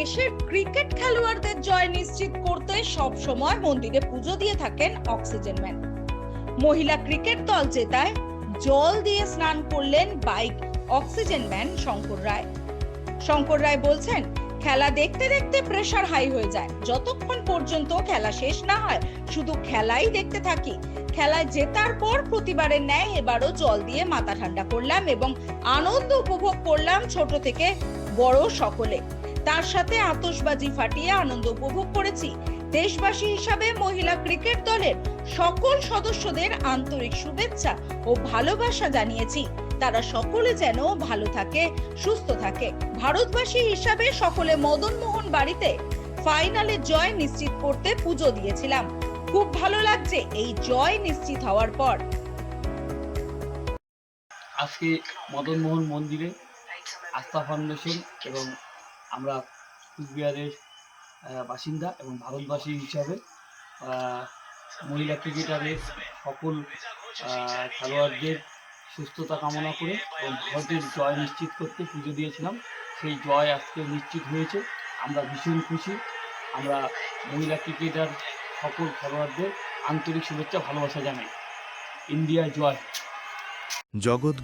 দেশের ক্রিকেট খেলোয়াড়দের জয় নিশ্চিত করতে সব সময় মন্দিরে পুজো দিয়ে থাকেন অক্সিজেন ম্যান। মহিলা ক্রিকেট দল জেতায়, জল দিয়ে স্নান করলেন bike oxygen man Shankar Roy. Shankar Roy বলছেন, খেলা দেখতে দেখতে প্রেসার হাই হয়ে যায়। যতক্ষণ পর্যন্ত খেলা শেষ না হয়, শুধু খেলাই দেখতে থাকি। খেলায় জেতার পর প্রতিবারের ন্যায় এবারও জল দিয়ে মাথা ঠান্ডা করলাম এবং আনন্দ উপভোগ করলাম ছোট থেকে বড় সকলে। তার সাথে আতশবাজি ফাটিয়ে আনন্দ উপভোগ করেছি। দেশবাসী হিসাবে মহিলা ক্রিকেট দলের সকল সদস্যদের আন্তরিক শুভেচ্ছা ও ভালোবাসা জানিয়েছি। তারা সকলে যেন ভালো থাকে, সুস্থ থাকে। ভারতবাসী হিসাবে সকলে মদন মোহন বাড়িতে ফাইনালে জয় নিশ্চিত করতে পুজো দিয়েছিলাম। খুব ভালো লাগছে এই জয় নিশ্চিত হওয়ার পর। আজকে মদনমোহন মন্দিরে আস্থা ফাউন্ডেশন এবং আমরা কুচবিহারের বাসিন্দা এবং ভারতবাসী হিসাবে মহিলা ক্রিকেটারের সকল খেলোয়াড়দের সুস্থতা কামনা করে এবং ভারতের জয় নিশ্চিত করতে পুজো দিয়েছিলাম। সেই জয় আজকে নিশ্চিত হয়েছে। আমরা ভীষণ খুশি। আমরা মহিলা ক্রিকেটার সকল খেলোয়াড়দের আন্তরিক শুভেচ্ছা, ভালোবাসা জানাই। ইন্ডিয়া জয়। জগৎ